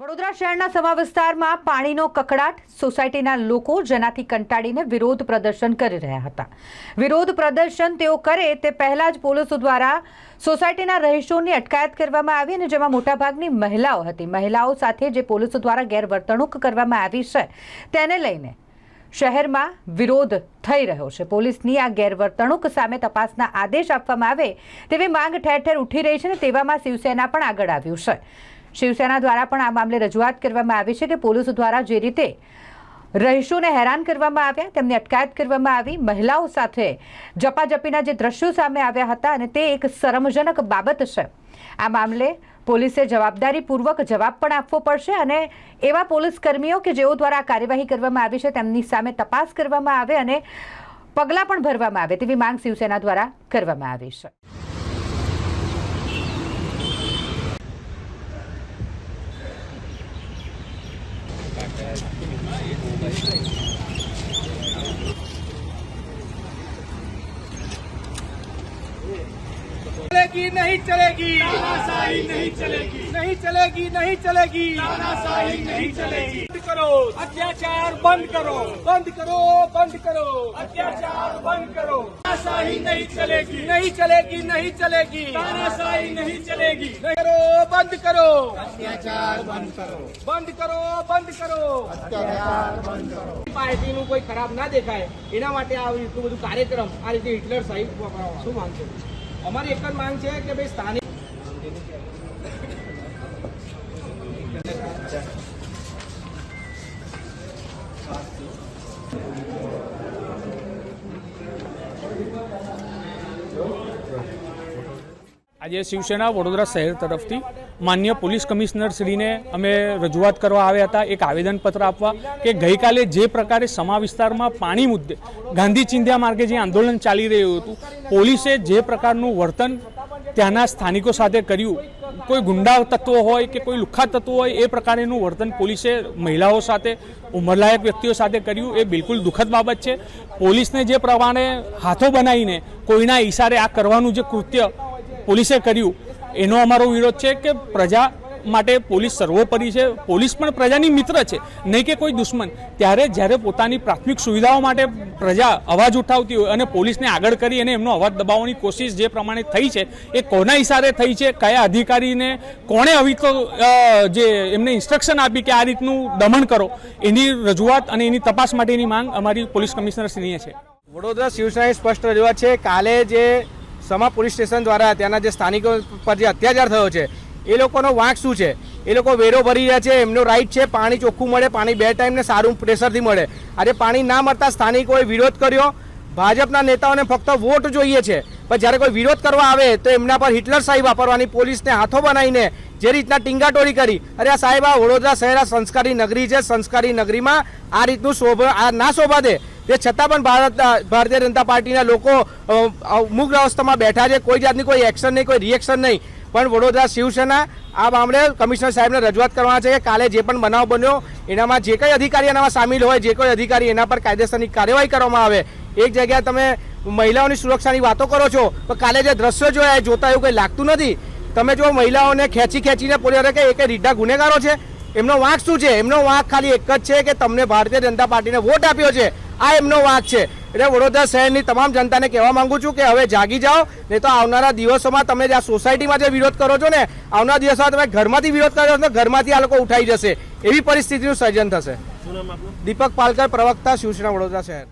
વડોદરા શહેરના સમા વિસ્તારમાં પાણીનો કકડાટ સોસાયટીના લોકો જેનાથી કંટાળીને વિરોધ પ્રદર્શન કરી રહ્યા હતા. વિરોધ પ્રદર્શન તેઓ કરે તે પહેલા જ પોલીસો દ્વારા સોસાયટીના રહીશોની અટકાયત કરવામાં આવી અને જેમાં મોટાભાગની મહિલાઓ હતી. મહિલાઓ સાથે જે પોલીસો દ્વારા ગેરવર્તણૂક કરવામાં આવી છે, તેને લઈને શહેરમાં વિરોધ થઈ રહ્યો છે. પોલીસની આ ગેરવર્તણૂક સામે તપાસના આદેશ આપવામાં આવે તેવી માંગ ઠેર ઠેર ઉઠી રહી છે અને તેવામાં શિવસેના પણ આગળ આવ્યું છે. શિવસેના દ્વારા પણ આ મામલે રજૂઆત કરવામાં આવી છે કે પોલીસ દ્વારા જે રીતે રહીશોને હેરાન કરવામાં આવ્યા, તેમની અટકાયત કરવામાં આવી, મહિલાઓ સાથે જપાજપીના જે દ્રશ્યો સામે આવ્યા હતા અને તે એક શરમજનક બાબત છે. આ મામલે પોલીસે જવાબદારીપૂર્વક જવાબ પણ આપવો પડશે અને એવા પોલીસ કર્મીઓ કે જેઓ દ્વારા કાર્યવાહી કરવામાં આવી છે, તેમની સામે તપાસ કરવામાં આવે અને પગલાં પણ ભરવામાં આવે તેવી માંગ શિવસેના દ્વારા કરવામાં આવી છે. चलेगी नहीं चलेगी तानाशाही नहीं चलेगी नहीं चलेगी नहीं चलेगी तानाशाही नहीं चलेगी बंद करो अत्याचार बंद करो बंद करो बंद करो अत्याचार बंद करो तानाशाही नहीं चलेगी नहीं चलेगी नहीं चलेगी तानाशाही नहीं चलेगी नहीं करो बंद करो अत्याचार बंद करो बंद करो बंद करो પાર્ટીનું કોઈ ખરાબ ના દેખાય એના માટે આ એટલું બધું કાર્યક્રમ આ રીતે હિટલર સાહેબ શું માંગ છે અમારી એક જ માંગ છે કે ભાઈ સ્થાનિક આજે શિવસેના વડોદરા શહેર તરફથી માન્ય પોલીસ કમિશનર શ્રીને અમે રજૂઆત કરવા આવ્યા હતા, એક આવેદનપત્ર આપવા કે ગઈકાલે જે પ્રકારે સમા વિસ્તારમાં પાણી મુદ્દે ગાંધી ચિંધ્યા માર્ગે જે આંદોલન ચાલી રહ્યું હતું, પોલીસે જે પ્રકારનું વર્તન ત્યાંના સ્થાનિકો સાથે કર્યું, કોઈ ગુંડા તત્વો હોય કે કોઈ લુખ્ખા તત્વો હોય, એ પ્રકારેનું વર્તન પોલીસે મહિલાઓ સાથે, ઉંમરલાયક વ્યક્તિઓ સાથે કર્યું, એ બિલકુલ દુઃખદ બાબત છે. પોલીસને જે પ્રમાણે હાથો બનાવીને કોઈના ઈશારે આ કરવાનું જે કૃત્ય પોલીસે કર્યું. એનો અમારો વિરોધ છે કે પ્રજા માટે પોલીસ સર્વોપરી છે. પોલીસ પણ પ્રજાની મિત્ર છે. નહીં કે કોઈ દુશ્મન. ત્યારે જ્યારે પોતાની પ્રાથમિક સુવિધાઓ માટે પ્રજા અવાજ ઉઠાવતી હોય અને પોલીસને આગળ કરી અને એમનો અવાજ દબાવવાની કોશિશ જે પ્રમાણે થઈ છે, એ કોના ઇશારે થઈ છે, કયા અધિકારીને કોણે આવી તો જે એમને ઇન્સ્ટ્રક્શન આપી કે આ રીતનું દમન કરો, એની રજૂઆત અને એની તપાસ માટેની માંગ અમારી પોલીસ કમિશનરશ્રીએ છે. વડોદરા શિવસેનાની સ્પષ્ટ રજૂઆત છે. કાલે જે સમા પોલીસ સ્ટેશન દ્વારા ત્યાંના જે સ્થાનિકો પર જે અત્યાચાર થયો છે, એ લોકોનો વાંક શું છે? એ લોકો વેરો ભરી રહ્યા છે, એમનો રાઈટ છે, પાણી ચોખ્ખું મળે, પાણી બે ટાઈમને સારું પ્રેશરથી મળે. આજે પાણી ના મળતા સ્થાનિકોએ વિરોધ કર્યો. ભાજપના નેતાઓને ફક્ત વોટ જોઈએ છે. પણ જ્યારે કોઈ વિરોધ કરવા આવે, તો એમના પર હિટલર સાહેબ વાપરવાની પોલીસને હાથો બનાવીને જે રીતના ટીંગાટોળી કરી. અરે આ સાહેબ, આ વડોદરા શહેર આ સંસ્કારી નગરી છે, સંસ્કારી નગરીમાં આ રીતનું શોભા, આ ના શોભા દે. તે છતાં પણ ભારત, ભારતીય જનતા પાર્ટીના લોકો મુગ્ર અવસ્થામાં બેઠા છે, કોઈ જાતની કોઈ એક્શન નહીં, કોઈ રિએક્શન નહીં. પણ વડોદરા શિવસેના, આ મામલે કમિશનર સાહેબને રજૂઆત કરવાના છે કે કાલે જે પણ બનાવ બન્યો, એનામાં જે કંઈ અધિકારી એનામાં સામેલ હોય, જે કોઈ અધિકારી એના પર કાયદેસરની કાર્યવાહી કરવામાં આવે. એક જગ્યાએ તમે મહિલાઓની સુરક્ષાની વાતો કરો છો, તો કાલે જે દ્રશ્યો જોયા, એ જોતા એવું કંઈ લાગતું નથી? તમે જો મહિલાઓને ખેંચી ખેંચીને પોલીસ કે એ કંઈ રીઢા ગુનેગારો છે? એમનો વાંક શું છે? એમનો વાંક ખાલી એક જ છે કે તમને ભારતીય જનતા પાર્ટીને વોટ આપ્યો છે. આ એમનો વાંક છે. એટલે વડોદરા શહેરની તમામ જનતાને કહેવા માંગુ છું કે હવે જાગી જાઓ નહીં તો આવનારા દિવસોમાં તમે જે આ સોસાયટીમાં જે વિરોધ કરો છો ને આવનારા દિવસોમાં તમે ઘરમાંથી વિરોધ કરો છો ઘરમાંથી આ લોકો ઉઠાઈ જશે. એવી પરિસ્થિતિનું સર્જન થશે. દીપક પાલકર પ્રવક્તા શિવસેના વડોદરા શહેર.